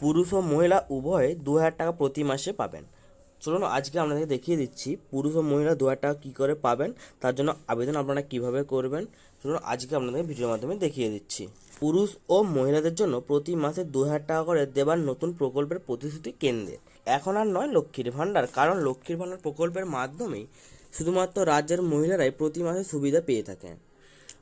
পুরুষ ও মহিলা উভয়ে দু হাজার টাকা প্রতি মাসে পাবেন। চলুন, আজকে আপনাদেরকে দেখিয়ে দিচ্ছি পুরুষ ও মহিলা দু হাজার টাকা কী করে পাবেন, তার জন্য আবেদন আপনারা কীভাবে করবেন। চলুন, আজকে আপনাদের ভিডিওর মাধ্যমে দেখিয়ে দিচ্ছি। পুরুষ ও মহিলাদের জন্য প্রতি মাসে দু হাজার টাকা করে দেবার নতুন প্রকল্পের প্রতিশ্রুতি কেন্দ্রের এখন আর নয় লক্ষ্মীর ভাণ্ডার, কারণ লক্ষ্মীর ভাণ্ডার প্রকল্পের মাধ্যমেই শুধুমাত্র রাজ্যের মহিলারাই প্রতি মাসে সুবিধা পেয়ে থাকেন।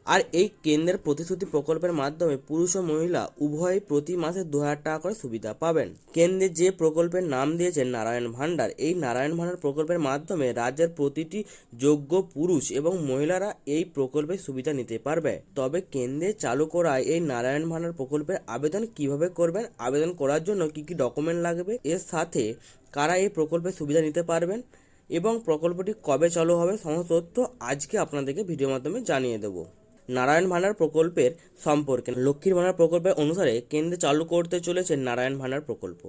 আর এই কেন্দ্রের প্রতিশ্রুতি প্রকল্পের মাধ্যমে পুরুষ ও মহিলা উভয়ই প্রতি মাসে দু হাজার টাকা করে সুবিধা পাবেন। কেন্দ্রে যে প্রকল্পের নাম দিয়েছেন নারায়ণ ভাণ্ডার, এই নারায়ণ ভাণ্ডার প্রকল্পের মাধ্যমে রাজ্যের প্রতিটি যোগ্য পুরুষ এবং মহিলারা এই প্রকল্পের সুবিধা নিতে পারবে। তবে কেন্দ্রে চালু করা এই নারায়ণ ভাণ্ডার প্রকল্পের আবেদন কীভাবে করবেন, আবেদন করার জন্য কি কি ডকুমেন্ট লাগবে, এর সাথে কারা এই প্রকল্পের সুবিধা নিতে পারবেন এবং প্রকল্পটি কবে চালু হবে সমস্ত তথ্য আজকে আপনাদেরকে ভিডিওর মাধ্যমে জানিয়ে দেবো। নারায়ণ ভাণ্ডার প্রকল্পের সম্পর্কে। লক্ষ্মীর ভাণ্ডার প্রকল্পের অনুসারে কেন্দ্রে চালু করতে চলেছে নারায়ণ ভাণ্ডার প্রকল্প।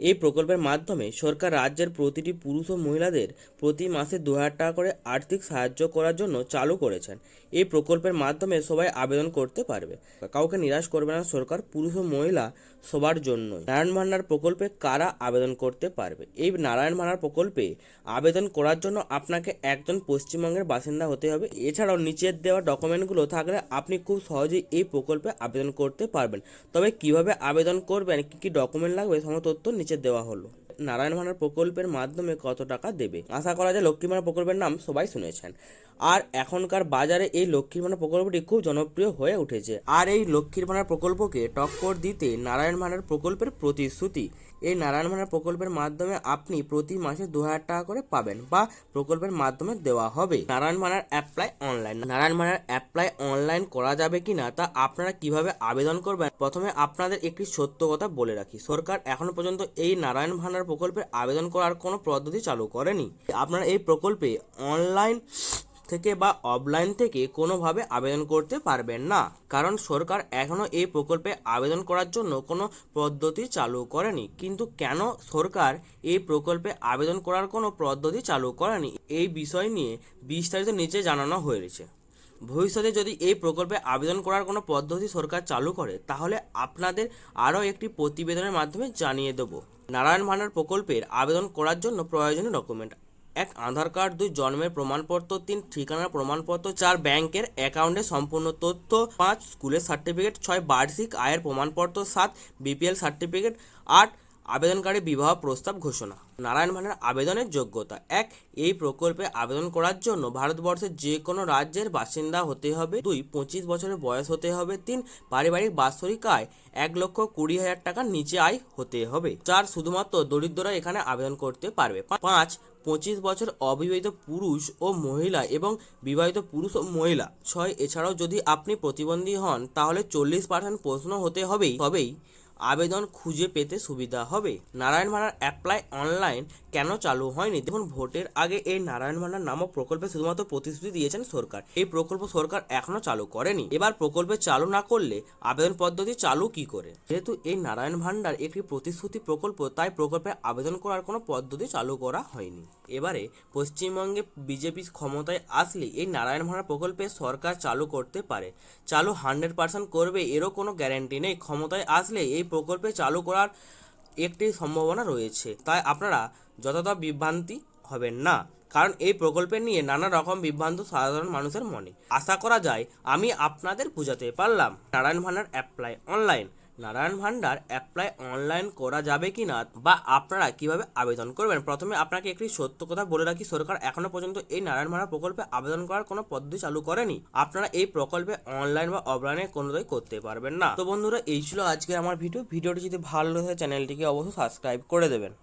এই প্রকল্পের মাধ্যমে সরকার রাজ্যের প্রতিটি পুরুষ ও মহিলাদের প্রতি মাসে দু হাজার টাকা করে আর্থিক সাহায্য করার জন্য চালু করেছেন। এই প্রকল্পের মাধ্যমে সবাই আবেদন করতে পারবে। কাউকে নিরাশ করবে না সরকার, পুরুষ ও মহিলা সবার জন্য নারায়ণ ভাণ্ডার প্রকল্পে কারা আবেদন করতে পারবে? এই নারায়ণ ভাণ্ডার প্রকল্পে আবেদন করার জন্য আপনাকে একজন পশ্চিমবঙ্গের বাসিন্দা হতে হবে। এছাড়াও নিচের দেওয়া ডকুমেন্টগুলো থাকলে আপনি খুব সহজেই এই প্রকল্পে আবেদন করতে পারবেন। তবে কীভাবে আবেদন করবেন, কী কী ডকুমেন্ট লাগবে, সমস্ত তথ্য নিচে দেওয়া হলো। নারায়ণ ভাণ্ডার প্রকল্পের মাধ্যমে কত টাকা দেবে? আশা করা যায় লক্ষ্মী ভাণ্ডার প্রকল্পের নাম সবাই শুনেছেন। আর এখনকার বাজারে এই লক্ষ্মীর ভাণ্ডার প্রকল্পটি খুব জনপ্রিয় হয়ে উঠেছে। আর এই লক্ষ্মীর ভাণ্ডার প্রকল্পকে টক্কর দিতে নারায়ণ ভাণ্ডার প্রকল্পের প্রতিশ্রুতি। এই নারায়ণ ভাণ্ডার প্রকল্পের মাধ্যমে আপনি প্রতি মাসে দু হাজার টাকা করে পাবেন বা প্রকল্পের মাধ্যমে দেওয়া হবে। Narayan Bhandar apply online Narayan Bhandar apply online করা যাবে কি না তা আপনারা কীভাবে আবেদন করবেন? প্রথমে আপনাদের একটি সত্য কথা বলে রাখি। সরকার এখনও পর্যন্ত এই নারায়ণ ভাণ্ডার প্রকল্পে আবেদন করার কোনো পদ্ধতি চালু করেনি। আপনারা এই প্রকল্পে অনলাইন থেকে বা অফলাইন থেকে কোনোভাবে আবেদন করতে পারবেন না। কারণ সরকার এখনও এই প্রকল্পে আবেদন করার জন্য কোনো পদ্ধতি চালু করেনি। কিন্তু কেন সরকার এই প্রকল্পে আবেদন করার কোনো পদ্ধতি চালু করেনি, এই বিষয় নিয়ে বিস্তারিত নিচে জানানো হয়েছে। ভবিষ্যতে যদি এই প্রকল্পে আবেদন করার কোনো পদ্ধতি সরকার চালু করে, তাহলে আপনাদের আরও একটি প্রতিবেদনের মাধ্যমে জানিয়ে দেবো। নারায়ণ ভাণ্ডার প্রকল্পের আবেদন করার জন্য প্রয়োজনীয় ডকুমেন্ট। এক আধার কার্ড, দুই জন্মের প্রমাণপত্র, তিন ঠিকানার প্রমাণপত্র, চার ব্যাংকের অ্যাকাউন্টের সম্পূর্ণ তথ্য, পাঁচ স্কুলের সার্টিফিকেট, ছয় বার্ষিক আয়ের প্রমাণপত্র, সাত বিপিএল সার্টিফিকেট, আট আবেদনকারী বিবাহ প্রস্তাব ঘোষণা। নারায়ণ ভাণ্ডার আবেদনের যোগ্যতা। এক, এই প্রকল্পে আবেদন করার জন্য ভারতবর্ষের যে কোনো রাজ্যের বাসিন্দা হতে হবে। দুই, পঁচিশ বছরের বয়স হতে হবে। তিন, পারিবারিক বাৎসরিক আয় এক লক্ষ কুড়ি হাজার টাকার নিচে আয় হতে হবে। চার, শুধুমাত্র দরিদ্ররা এখানে আবেদন করতে পারবে। পাঁচ, পঁচিশ বছর অবিবাহিত পুরুষ ও মহিলা এবং বিবাহিত পুরুষ ও মহিলা। ছয়, এছাড়াও যদি আপনি প্রতিবন্ধী হন, তাহলে চল্লিশ পার্সেন্ট প্রশ্ন হতে হবেই। তবেই আবেদন খুঁজে পেতে সুবিধা হবে। নারায়ণ ভাণ্ডার অ্যাপ্লাই অনলাইন কেন চালু হয়নি? দেখুন, ভোটের আগে এই নারায়ণ ভাণ্ডার নামক প্রকল্পে শুধুমাত্র প্রতিশ্রুতি দিয়েছেন সরকার। এই প্রকল্প সরকার এখনও চালু করেনি। এবার প্রকল্পে চালু না করলে আবেদন পদ্ধতি চালু কি করে? যেহেতু এই নারায়ণ ভাণ্ডার একটি প্রতিশ্রুতি প্রকল্প, তাই প্রকল্পে আবেদন করার কোনো পদ্ধতি চালু করা হয়নি। এবারে পশ্চিমবঙ্গে বিজেপি ক্ষমতায় আসলে এই নারায়ণ ভাণ্ডার প্রকল্পে সরকার চালু করতে পারে। চালু হান্ড্রেড পার্সেন্ট করবে, এরও কোনো গ্যারান্টি নেই। ক্ষমতায় আসলে এই প্রকল্পে চালু করার একটি সম্ভাবনা রয়েছে। তাই আপনারা যতটা বিভ্রান্তি হবেন না, কারণ এই প্রকল্পে নিয়ে নানা রকম বিভ্রান্ত সাধারণ মানুষের মনে। আশা করা যায়, আমি আপনাদের বোঝাতে পারলাম। Narayan Bhandar apply online. Narayan Bhandar apply online করা যাবে কি না বা আপনারা কীভাবে আবেদন করবেন? প্রথমে আপনাকে একটি সত্য কথা বলে রাখি, সরকার এখনও পর্যন্ত এই নারায়ণ ভান্ডার প্রকল্পে আবেদন করার কোনো পদ্ধতি চালু করেনি। আপনারা এই প্রকল্পে অনলাইন বা অফলাইনে কোনোটাই করতে পারবেন না। তো বন্ধুরা, এই ছিল আজকে আমার ভিডিও ভিডিওটি যদি ভালো লাগে, চ্যানেলটিকে অবশ্যই সাবস্ক্রাইব করে দেবেন।